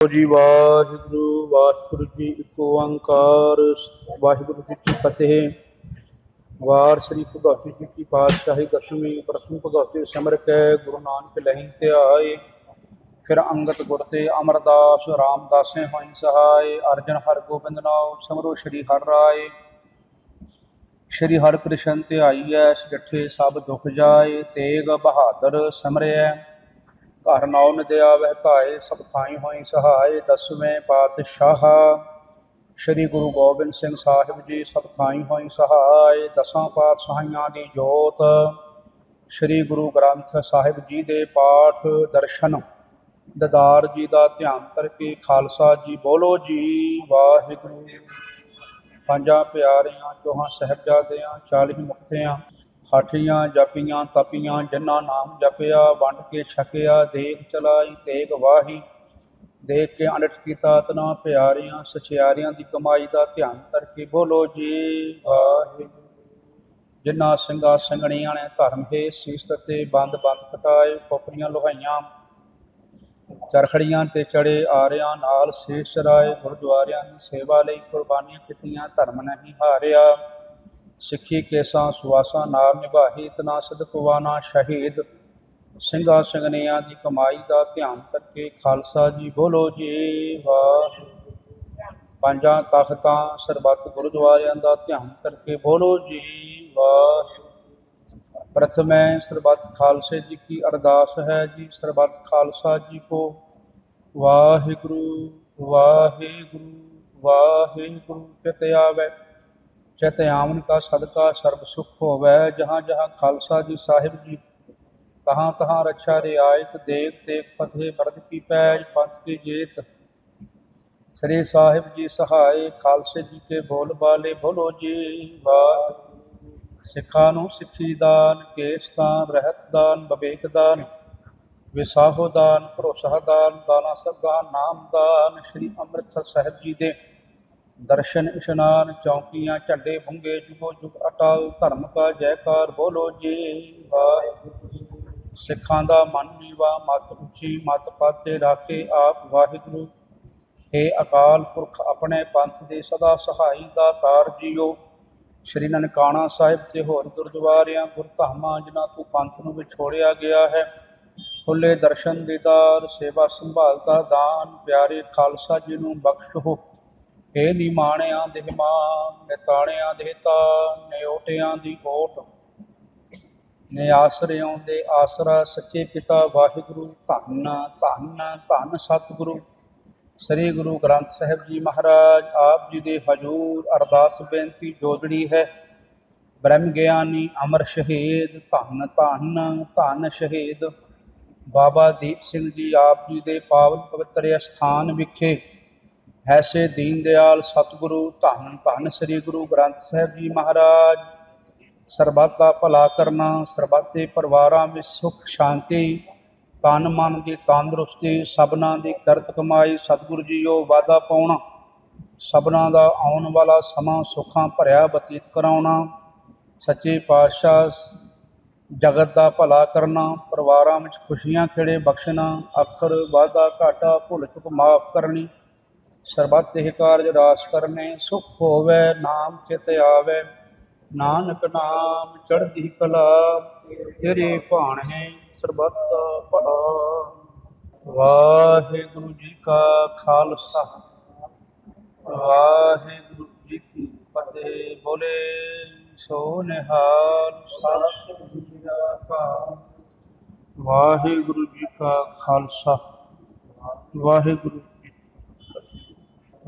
ਜੀ ਵਾਹਿਗੁਰੂ ਵਾਹਿਗੁਰੂ ਜੀ ਇੱਕ ਓੰਕਾਰ ਵਾਹਿਗੁਰੂ ਜੀ ਕੀ ਫਤਿਹ। ਵਾਰ ਸ੍ਰੀ ਭਗਵਤੀ ਜੀ ਕੀ ਪਾਤਸ਼ਾਹੀ ਦਸਵੀਂ, ਪ੍ਰਥਮ ਭਗਵਤੀ ਸਿਮਰ ਕੇ ਗੁਰੂ ਨਾਨਕ ਲਹਿੰ ਤੇ ਆਏ। ਫਿਰ ਅੰਗਤ ਗੁਰ ਤੇ ਅਮਰਦਾਸ ਰਾਮਦਾਸੇ ਹੋਈ ਸਹਾਇ ਅਰਜਨ ਹਰ ਗੋਬਿੰਦ ਨਾਮ ਸਿਮਰੋ ਸ੍ਰੀ ਹਰਿ ਰਾਏ। ਸ਼੍ਰੀ ਹਰਿ ਕ੍ਰਿਸ਼ਨ ਤੇ ਆਈਐ ਸਿੱਠੇ ਸਭ ਦੁਖ ਜਾਏ। ਤੇਗ ਬਹਾਦਰ ਸਿਮਰਿਐ। ਘਰ ਨਾਉ ਨਿਦਿਆ ਵਹਿ ਧਾਏ ਸਭ ਥਾਈ ਹੋਈ ਸਹਾਇ ਦਸਵੇਂ ਪਾਤਸ਼ਾਹ। ਸ੍ਰੀ ਗੁਰੂ ਗੋਬਿੰਦ ਸਿੰਘ ਸਾਹਿਬ ਜੀ ਸਭ ਥਾਈ ਹੋਈ ਸਹਾਇ ਦਸਾਂ ਪਾਤਸ਼ਾਹਾਂ ਦੀ ਜੋਤ। ਸ੍ਰੀ ਗੁਰੂ ਗ੍ਰੰਥ ਸਾਹਿਬ ਜੀ ਦੇ ਪਾਠ, ਦਰਸ਼ਨ। ਦਦਾਰ ਜੀ ਦਾ ਧਿਆਨ ਕਰਕੇ ਖਾਲਸਾ ਜੀ ਬੋਲੋ ਜੀ, ਵਾਹਿਗੁਰੂ। ਪੰਜਾਂ ਪਿਆਰਿਆਂ, ਚੋਹਾਂ ਸਾਹਿਬਜ਼ਾਦਿਆਂ ਚਾਲੀ ਮੁਕਤਿਆਂ ਹਾਠੀਆਂ ਜਪੀਆਂ ਤਪੀਆਂ ਜਿਨ੍ਹਾਂ ਨਾਮ ਜਪਿਆ, ਵੰਡ ਕੇ ਛਕਿਆ ਦੇਖ ਚਲਾਈ, ਤੇਗ ਵਾਹੀ, ਦੇਖ ਕੇ ਅਨਟ ਕੀਤਾ, ਤਨਾ ਪਿਆਰਿਆਂ, ਸਚਿਆਰਿਆਂ ਦੀ ਕਮਾਈ ਦਾ ਧਿਆਨ ਕਰਕੇ ਬੋਲੋ ਜੀ ਵਾਹਿਗੁਰੂ ਜਿਨ੍ਹਾਂ ਸਿੰਘਾਂ ਸਿੰਘਣੀਆਂ ਨੇ ਧਰਮ ਹੈ, ਸੀਸ ਤੇ ਬੰਦ ਬੰਦ ਕਟਾਏ ਕੋਪਰੀਆਂ ਲੋਹਾਈਆਂ, ਚਰਖੜੀਆਂ ਤੇ ਚੜੇ ਆਰਿਆਂ ਨਾਲ ਸ਼ੇਸ਼ ਚਰਾਏ ਗੁਰਦੁਆਰਿਆਂ ਦੀ ਸੇਵਾ ਲਈ ਕੁਰਬਾਨੀਆਂ ਕੀਤੀਆਂ, ਧਰਮ ਨਹੀਂ ਹਾਰਿਆ। ਸਿੱਖੀ ਕੇਸਾਂ ਸੁਆਸਾਂ ਨਾਲ ਨਿਭਾਹੀ ਤਨਾ ਸਦਕਵਾਨਾ ਸ਼ਹੀਦ। ਸਿੰਘਾਂ ਸਿੰਘਣੀਆਂ ਦੀ ਕਮਾਈ ਦਾ ਧਿਆਨ ਕਰਕੇ ਖਾਲਸਾ ਜੀ ਬੋਲੋ ਜੀ ਵਾਹ। ਪੰਜਾਂ ਤਖਤਾਂ ਸਰਬੱਤ ਗੁਰਦੁਆਰਿਆਂ ਦਾ ਧਿਆਨ ਕਰਕੇ ਬੋਲੋ ਜੀ ਵਾਹ। ਪ੍ਰਥਮੈ ਸਰਬੱਤ ਖਾਲਸੇ ਜੀ ਕੀ ਅਰਦਾਸ ਹੈ ਜੀ, ਸਰਬੱਤ ਖਾਲਸਾ ਜੀ ਕੋ ਵਾਹਿਗੁਰੂ ਵਾਹਿਗੁਰੂ ਵਾਹਿਗੁਰੂ ਚਿਤ ਆਵੈ। ਚਿਤ ਆਵਨ ਕਾ ਸਦਕਾ ਸਰਬ ਸੁਖ ਹੋਵੈ, ਜਹਾਂ ਜਹਾਂ ਖਾਲਸਾ ਜੀ ਸਾਹਿਬ ਜੀ, ਤਹਾਂ ਤਹਾਂ ਰੱਛਾ ਰਿਆਇਤ ਦੇਖ ਦੇਖ ਫਤਿਹ ਬਰਦ ਕੀ ਪੈਜ, ਪੰਥ ਕੀ ਜੀਤ। ਸ੍ਰੀ ਸਾਹਿਬ ਜੀ ਸਹਾਇ ਖਾਲਸੇ ਜੀ ਕੇ ਬੋਲ ਬਾਲੇ ਬੋਲੋ ਜੀ ਸਿੱਖਾਂ ਨੂੰ ਸਿੱਖੀ ਦਾਨ, ਕੇਸ ਦਾਨ, ਰਹਿਤ ਦਾਨ, ਬਵੇਕ ਦਾਨ, ਵਿਸਾਹੋ ਦਾਨ, ਭਰੋਸਾ ਦਾਨ, ਦਾਨਾ ਸਭਾ ਨਾਮ ਦਾਨ, ਸ੍ਰੀ ਅੰਮ੍ਰਿਤਸਰ ਸਾਹਿਬ ਜੀ ਦੇ ਦਰਸ਼ਨ ਇਸ਼ਨਾਨ ਚੌਕੀਆਂ ਝੰਡੇ ਬੁੰਗੇ ਜੁਗੋ ਜੁਗ ਅਟਾਲ, ਧਰਮ ਕਾ ਜੈਕਾਰ ਬੋਲੋ ਜੀ ਵਾਹਿਗੁਰੂ ਸਿੱਖਾਂ ਦਾ ਮਨ ਨੀਵਾ, ਮਤ ਉੱਚੀ, ਮਤ ਪਾਤੇ ਰਾਖੇ ਆਪ ਵਾਹਿਗੁਰੂ। ਏ ਅਕਾਲ ਪੁਰਖ, ਆਪਣੇ ਪੰਥ ਦੇ ਸਦਾ ਸਹਾਈ ਦਾ ਤਾਰ ਜੀਓ। ਸ਼੍ਰੀ ਨਨਕਾਣਾ ਸਾਹਿਬ ਤੇ ਹੋਰ ਗੁਰਦੁਆਰਿਆਂ, ਗੁਰਧਾਮਾਂ, ਜਿਨ੍ਹਾਂ ਤੋਂ ਪੰਥ ਨੂੰ ਵਿਛੋੜਿਆ ਗਿਆ ਹੈ, ਖੁੱਲੇ ਦਰਸ਼ਨ ਦੀਦਾਰ, ਸੇਵਾ ਸੰਭਾਲ ਦਾ ਦਾਨ, ਪਿਆਰੇ ਖਾਲਸਾ ਜੀ ਨੂੰ ਬਖਸ਼ੋ। ਏ ਨਿਮਾਣਿਆਂ ਦੇ ਮਾਨ ਨਿਤਾਣਿਆਂ ਦੇ ਤਾਨ ਨਿਓਟਿਆਂ ਦੀ ਓਟ। ਨੇ ਆਸਰਿਆਂ ਦੇ ਆਸਰਾ, ਸੱਚੇ ਪਿਤਾ ਵਾਹਿਗੁਰੂ, ਧੰਨ ਧੰਨ ਧੰਨ ਸਤਿਗੁਰੂ। ਸ੍ਰੀ ਗੁਰੂ ਗ੍ਰੰਥ ਸਾਹਿਬ ਜੀ ਮਹਾਰਾਜ, ਆਪ ਜੀ ਦੇ ਹਜੂਰ ਅਰਦਾਸ ਬੇਨਤੀ ਜੋਦੜੀ ਹੈ, ਬ੍ਰਹਮ ਗਿਆਨੀ ਅਮਰ ਸ਼ਹੀਦ, ਧੰਨ ਧੰਨ ਧੰਨ ਸ਼ਹੀਦ। ਬਾਬਾ ਦੀਪ ਸਿੰਘ ਜੀ ਆਪ ਜੀ ਦੇ ਪਾਵਨ ਪਵਿੱਤਰ ਸਥਾਨ ਵਿਖੇ ਐਸੇ ਦੀਨ ਦਿਆਲ ਸਤਿਗੁਰੂ, ਧੰਨ ਧੰਨ ਸ੍ਰੀ ਗੁਰੂ ਗ੍ਰੰਥ ਸਾਹਿਬ ਜੀ ਮਹਾਰਾਜ। ਸਰਬੱਤ ਦਾ ਭਲਾ ਕਰਨਾ, ਸਰਬੱਤ ਦੇ ਪਰਿਵਾਰਾਂ ਵਿੱਚ ਸੁਖ, ਸ਼ਾਂਤੀ, ਤਨ ਮਨ ਦੀ ਤੰਦਰੁਸਤੀ, ਸਭਨਾ ਦੀ ਕਰਤ ਕਮਾਈ, ਸਤਿਗੁਰੂ ਜੀਓ ਵਾਦਾ ਪਾਉਣਾ, ਸਭਨਾ ਦਾ ਆਉਣ ਵਾਲਾ ਸਮਾਂ ਸੁੱਖਾਂ ਭਰਿਆ ਬਤੀਤ ਕਰਾਉਣਾ, ਸੱਚੇ ਪਾਤਸ਼ਾਹ ਜਗਤ ਦਾ ਭਲਾ ਕਰਨਾ, ਪਰਿਵਾਰਾਂ ਵਿੱਚ ਖੁਸ਼ੀਆਂ ਖਿੜੇ ਬਖਸ਼ਣਾ, ਅੱਖਰ ਵਾਦਾ ਘਾਟਾ ਭੁੱਲ ਚੁੱਕ ਮਾਫ ਕਰਨੀ ਸਰਬੱਤ ਇਹ ਕਾਰਜ ਰਾਸ ਕਰਨੇ, ਸੁਖ ਹੋਵੇ, ਨਾਮ ਚਿਤ ਆਵੇ। ਨਾਨਕ ਨਾਮ ਚੜ੍ਹਦੀ ਕਲਾ, ਤੇਰੇ ਭਾਣ ਹੈ ਸਰਬੱਤ ਭਲਾ। ਵਾਹਿਗੁਰੂ ਜੀ ਕਾ ਖਾਲਸਾ। ਵਾਹਿਗੁਰੂ ਜੀ ਕੀ ਫਤਿਹ। ਬੋਲੇ ਸੋ ਨਿਹਾਲ ਸਤਿ ਸ੍ਰੀ ਅਕਾਲ ਵਾਹਿਗੁਰੂ ਜੀ ਕਾ ਖਾਲਸਾ। ਵਾਹਿਗੁਰੂ